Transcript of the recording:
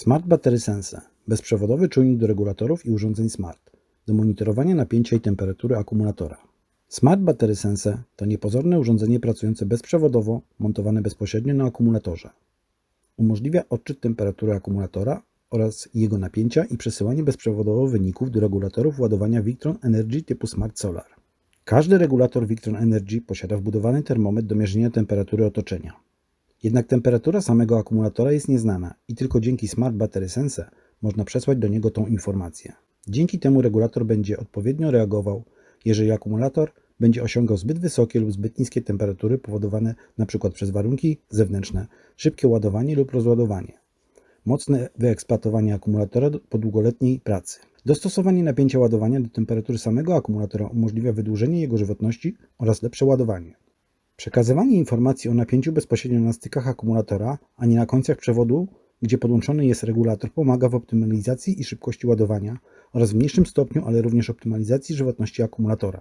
Smart Battery Sense bezprzewodowy czujnik do regulatorów i urządzeń smart, do monitorowania napięcia i temperatury akumulatora. Smart Battery Sense to niepozorne urządzenie pracujące bezprzewodowo, montowane bezpośrednio na akumulatorze. Umożliwia odczyt temperatury akumulatora oraz jego napięcia i przesyłanie bezprzewodowo wyników do regulatorów ładowania Victron Energy typu Smart Solar. Każdy regulator Victron Energy posiada wbudowany termometr do mierzenia temperatury otoczenia. Jednak temperatura samego akumulatora jest nieznana i tylko dzięki Smart Battery Sense można przesłać do niego tą informację. Dzięki temu regulator będzie odpowiednio reagował, jeżeli akumulator będzie osiągał zbyt wysokie lub zbyt niskie temperatury powodowane np. przez warunki zewnętrzne, szybkie ładowanie lub rozładowanie, mocne wyeksploatowanie akumulatora po długoletniej pracy. Dostosowanie napięcia ładowania do temperatury samego akumulatora umożliwia wydłużenie jego żywotności oraz lepsze ładowanie. Przekazywanie informacji o napięciu bezpośrednio na stykach akumulatora, a nie na końcach przewodu, gdzie podłączony jest regulator, pomaga w optymalizacji i szybkości ładowania oraz w mniejszym stopniu, ale również optymalizacji żywotności akumulatora.